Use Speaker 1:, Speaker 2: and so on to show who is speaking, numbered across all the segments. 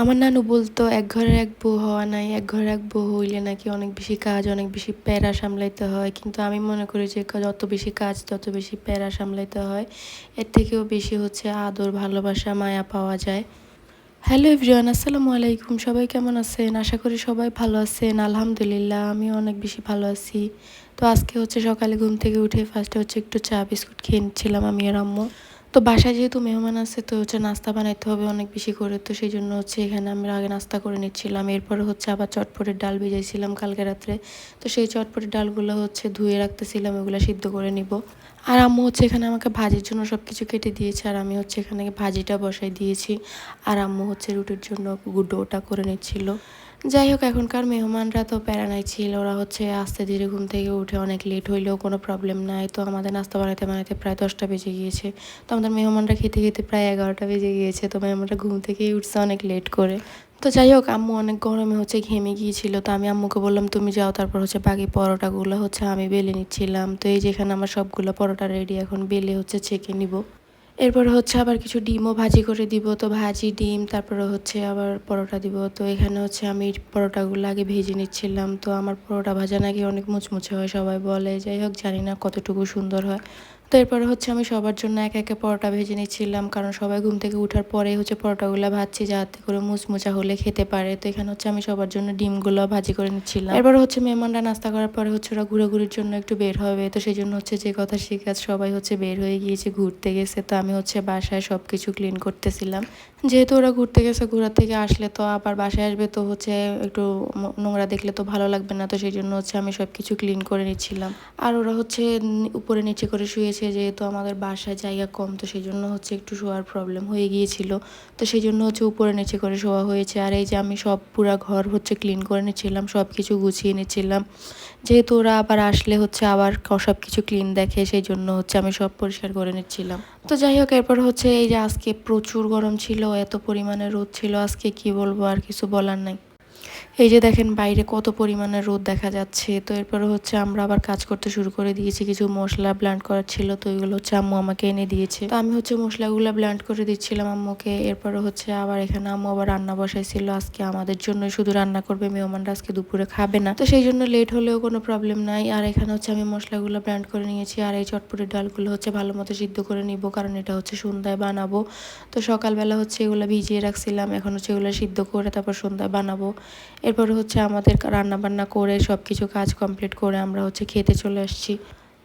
Speaker 1: আমার নানু বলতো, এক ঘরের এক বউ হওয়া নাই, এক ঘরের এক বউ হইলে নাকি অনেক বেশি কাজ, অনেক বেশি প্যারা সামলাইতে হয়। কিন্তু আমি মনে করি যে যত বেশি কাজ, তত বেশি প্যারা সামলাইতে হয়। এর থেকেও বেশি হচ্ছে আদর, ভালোবাসা, মায়া পাওয়া যায়। হ্যালো এভরিওয়ান, আসসালামু আলাইকুম। সবাই কেমন আছেন? আশা করি সবাই ভালো আছেন। আলহামদুলিল্লাহ, আমি অনেক বেশি ভালো আছি। তো আজকে হচ্ছে সকালে ঘুম থেকে উঠে ফার্স্টে হচ্ছে একটু চা, বিস্কুট খেয়ে নিচ্ছিলাম আমি আর আম্মু। তো বাসায় যেহেতু মেহমান আছে, তো হচ্ছে নাস্তা বানাইতে হবে অনেক বেশি করে। তো সেই জন্য হচ্ছে এখানে আমরা আগে নাস্তা করে নিচ্ছিলাম। এরপরে হচ্ছে আবার চটপটের ডাল ভিজাইছিলাম কালকে রাত্রে। তো সেই চটপটের ডালগুলো হচ্ছে ধুয়ে রাখতেছিলাম, ওগুলো সিদ্ধ করে নিব। আর আম্মু হচ্ছে এখানে আমাকে ভাজির জন্য সব কিছু কেটে দিয়েছে, আর আমি হচ্ছে এখানে ভাজিটা বসাই দিয়েছি। আর আম্মু হচ্ছে রুটির জন্য ডোটা করে নিচ্ছিল। যাই হোক, এখনকার মেহমানরা তো প্যারানাই ছিল। ওরা হচ্ছে আস্তে ধীরে ঘুম থেকে উঠে অনেক লেট হইলেও কোনো প্রবলেম নাই। তো আমাদের নাস্তা বানাতে বানাতে প্রায় দশটা বেজে গিয়েছে। তো আমাদের মেহমানরা খেতে খেতে প্রায় এগারোটা বেজে গিয়েছে। তো মেহমানরা ঘুম থেকেই উঠছে অনেক লেট করে। তো যাই হোক, আম্মু অনেক গরমে হচ্ছে ঘেমে গিয়েছিল। তো আমি আম্মুকে বললাম, তুমি যাও, তারপর হচ্ছে বাকি পরোটাগুলো হচ্ছে আমি বেলে নিচ্ছিলাম। তো এই যেখানে আমার সবগুলো পরোটা রেডি এখন বেলে হচ্ছে, ছেঁকে নিব। এরপরে হচ্ছে আবার কিছু ডিমও ভাজি করে দিব, তো ভাজি, ডিম, তারপরে হচ্ছে আবার পরোটা দিব। তো এখানে হচ্ছে আমি পরোটাগুলো আগে ভেজে নিচ্ছিলাম, তো আমার পরোটা ভাজা নাকি অনেক মুচমুচে হয়, সবাই বলে। যাই হোক, জানি না কতটুকু সুন্দর হয়। তো এরপরে হচ্ছে আমি সবার জন্য এক একে পরোটা ভেজে নিচ্ছিলাম, কারণ সবাই ঘুম থেকে উঠার পরে হচ্ছে পরোটাগুলো ভাজছি যাতে করে মুচমুচা হলে খেতে পারে। তো এখানে হচ্ছে আমি সবার জন্য ডিমগুলো ভাজি করে নিচ্ছিলাম। এরপরে হচ্ছে মেহমানরা নাস্তা করার পরে হচ্ছে ওরা ঘুরাঘুরির জন্য একটু বের হবে, তো সেই জন্য হচ্ছে যে কথা কাজ সবাই হচ্ছে বের হয়ে গিয়েছে, ঘুরতে গেছে। তো আমি হচ্ছে বাসায় সব কিছু ক্লিন করতেছিলাম। যেহেতু ওরা ঘুরতে গেছে ঘোরার থেকে আসলে তো আবার বাসায় আসবে, তো হচ্ছে একটু নোংরা দেখলে তো ভালো লাগবে না, তো সেই জন্য হচ্ছে আমি সব কিছু ক্লিন করে নিচ্ছিলাম। আর ওরা হচ্ছে উপরে নিচে করে শুয়েছে যেহেতু আমাদের বাসায় জায়গা কম, তো সেই জন্য হচ্ছে একটু শোয়ার প্রবলেম হয়ে গিয়েছিল। তো সেই জন্য হচ্ছে উপরে নিচে করে শোয়া হয়েছে। আর এই যে আমি সব পুরা ঘর হচ্ছে ক্লিন করে নিচ্ছিলাম সব কিছু গুছিয়ে নিচ্ছিলাম। যেহেতু ওরা আবার আসলে হচ্ছে আবার সব কিছু ক্লিন দেখে সেই জন্য হচ্ছে আমি সব পরিষ্কার করে নিচ্ছিলাম। তো যাই হোক, এরপর হচ্ছে এই যে আজকে প্রচুর গরম ছিল, এত পরিমাণে রোদ ছিল, আজকে কি বলব আর কিছু বলার নাই। এই যে দেখেন বাইরে কত পরিমাণে রোদ দেখা যাচ্ছে, তো এরপরে হচ্ছে আমরা আবার কাজ করতে শুরু করে দিয়েছি, কিছু মশলা ব্লান্ড করার ছিল, তো এগুলো হচ্ছে আম্মু আমাকে এনে দিয়েছে। তো আমি হচ্ছে মশলাগুলো ব্লান্ড করে দিচ্ছিলাম আম্মুকে, এরপরে হচ্ছে আবার এখানে আম্মু আবার রান্না বসাইছিল, আজকে আমাদের জন্য শুধু রান্না করবে, মেহমানরা আজকে দুপুরে খাবে না। তো সেই জন্য লেট হলেও কোনো প্রবলেম নাই, আর এখানে হচ্ছে আমি মশলাগুলো ব্লান্ড করে নিয়েছি, আর এই চটপটির ডালগুলো হচ্ছে ভালো মতো সিদ্ধ করে নিব, কারণ এটা হচ্ছে সন্ধ্যায় বানাবো। তো সকালবেলা হচ্ছে এগুলো ভিজিয়ে রাখছিলাম, এখন হচ্ছে এগুলো সিদ্ধ করে তারপর সন্ধ্যায় বানাবো। এরপরে হচ্ছে আমাদের রান্না বান্না করে সব কিছু কাজ কমপ্লিট করে আমরা হচ্ছে খেতে চলে আসছি।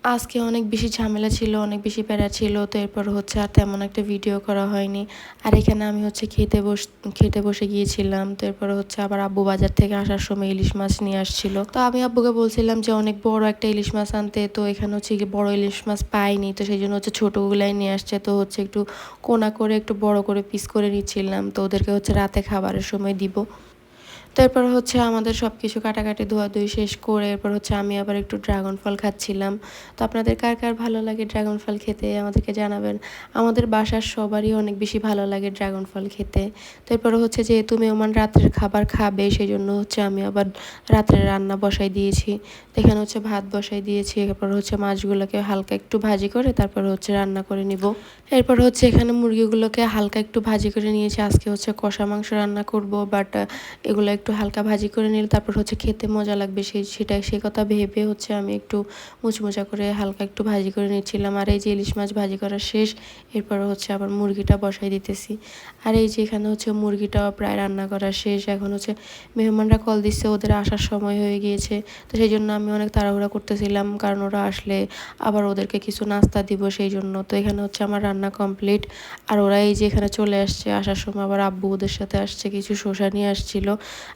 Speaker 1: আজকে অনেক বেশি ঝামেলা ছিল, অনেক বেশি প্যারা ছিল, তো এরপর হচ্ছে আর তেমন একটা ভিডিও করা হয়নি। আর এখানে আমি হচ্ছে খেতে বস খেতে বসে গিয়েছিলাম, তো এরপর হচ্ছে আবার আব্বু বাজার থেকে আসার সময় ইলিশ মাছ নিয়ে আসছিল। তো আমি আব্বুকে বলছিলাম যে, অনেক বড় একটা ইলিশ মাছ আনতে, তো এখানে হচ্ছে বড় ইলিশ মাছ পাইনি, তো সেই জন্য হচ্ছে ছোটোগুলাই নিয়ে আসছে। তো হচ্ছে একটু কোনা করে, একটু বড় করে পিস করে নিচ্ছিলাম, তো ওদেরকে হচ্ছে রাতে খাবারের সময় দিব। তারপর হচ্ছে আমাদের সব কিছু কাটাকাটি ধোয়াধুয়ি শেষ করে এরপর হচ্ছে আমি আবার একটু ড্রাগন ফল খাচ্ছিলাম। তো আপনাদের কার কার ভালো লাগে ড্রাগন ফল খেতে আমাদেরকে জানাবেন। আমাদের বাসার সবারই অনেক বেশি ভালো লাগে ড্রাগন ফল খেতে। তারপরে হচ্ছে যেহেতু মেহমান রাত্রের খাবার খাবে সেই জন্য হচ্ছে আমি আবার রাত্রে রান্না বসাই দিয়েছি। তো এখানে হচ্ছে ভাত বসাই দিয়েছি, এরপর হচ্ছে মাছগুলোকে হালকা একটু ভাজি করে তারপর হচ্ছে রান্না করে নিব। এরপর হচ্ছে এখানে মুরগিগুলোকে হালকা একটু ভাজি করে নিয়েছি। আজকে হচ্ছে কষা মাংস রান্না করব বাট এগুলো একটু একটু হালকা ভাজি করে নিলে তারপর হচ্ছে খেতে মজা লাগবে। সেই, সেটা সে কথা ভেবে হচ্ছে আমি একটু মুচমুচা করে হালকা একটু ভাজি করে নিচ্ছিলাম। আর এই যে ইলিশ মাছ ভাজি করা শেষ, এরপর হচ্ছে আবার মুরগিটা বসাই দিতেছি। আর এই যে এখানে হচ্ছে মুরগিটাও প্রায় রান্না করা শেষ, এখন হচ্ছে মেহমানরা কল দিচ্ছে, ওদের আসার সময় হয়ে গিয়েছে। তো সেই জন্য আমি অনেক তাড়াহুড়া করতেছিলাম, কারণ ওরা আসলে আবার ওদেরকে কিছু নাস্তা দিব সেই জন্য। তো এখানে হচ্ছে আমার রান্না কমপ্লিট আর ওরা এই যে এখানে চলে আসছে, আসার সময় আবার আব্বু ওদের সাথে আসছে, কিছু শসা নিয়ে আসছিল।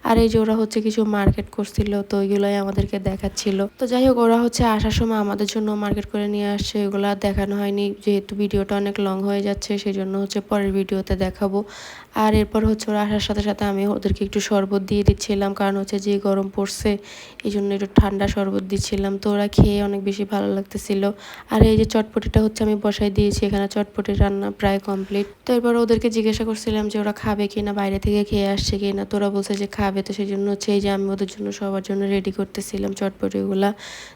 Speaker 1: আর এই যে ওরা হচ্ছে কিছু মার্কেট করছিল, তো ওইগুলোই আমাদেরকে দেখাচ্ছিল। তো যাই হোক, ওরা হচ্ছে আসার সময় আমাদের জন্য মার্কেট করে নিয়ে আসছে। ওইগুলো দেখানো হয়নি, যেহেতু ভিডিওটা অনেক লং হয়ে যাচ্ছে সেই জন্য হচ্ছে পরের ভিডিওতে দেখাবো। আর এরপর হচ্ছে ওরা আসার সাথে সাথে আমি ওদেরকে একটু শরবত দিয়ে দিচ্ছিলাম, কারণ হচ্ছে যে গরম পড়ছে এই জন্য একটু ঠান্ডা শরবত দিচ্ছিলাম। তো ওরা খেয়ে অনেক বেশি ভালো লাগতেছিল। আর এই যে চটপটিটা হচ্ছে আমি বসাই দিয়েছি, এখানে চটপটি রান্না প্রায় কমপ্লিট তো এরপর ওদেরকে জিজ্ঞাসা করছিলাম যে ওরা খাবে কিনা, বাইরে থেকে খেয়ে আসছে কিনা। তোরা বলছে যে খাবে। খাবে, তো সেই জন্য হচ্ছে এই যে আমি ওদের জন্য সবার জন্য রেডি করতেছিলাম চটপটিগুলা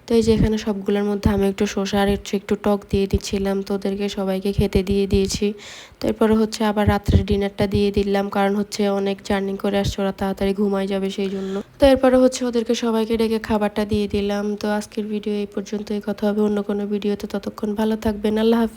Speaker 1: তো এই যে এখানে সবগুলোর মধ্যে আমি একটু শসা আর একটু টক দিয়ে দিচ্ছিলাম তো ওদেরকে সবাইকে খেতে দিয়ে দিয়েছি। তারপরে হচ্ছে আবার রাত্রের ডিনারটা দিয়ে দিলাম, কারণ হচ্ছে অনেক জার্নি করে আসছে, ওরা তাড়াতাড়ি ঘুমায় যাবে সেই জন্য তো এরপরে হচ্ছে ওদেরকে সবাইকে ডেকে খাবারটা দিয়ে দিলাম। তো আজকের ভিডিও এই পর্যন্তই, কথা হবে অন্য কোনো ভিডিওতে ততক্ষণ ভালো থাকবেন, আল্লাহ হাফিজ।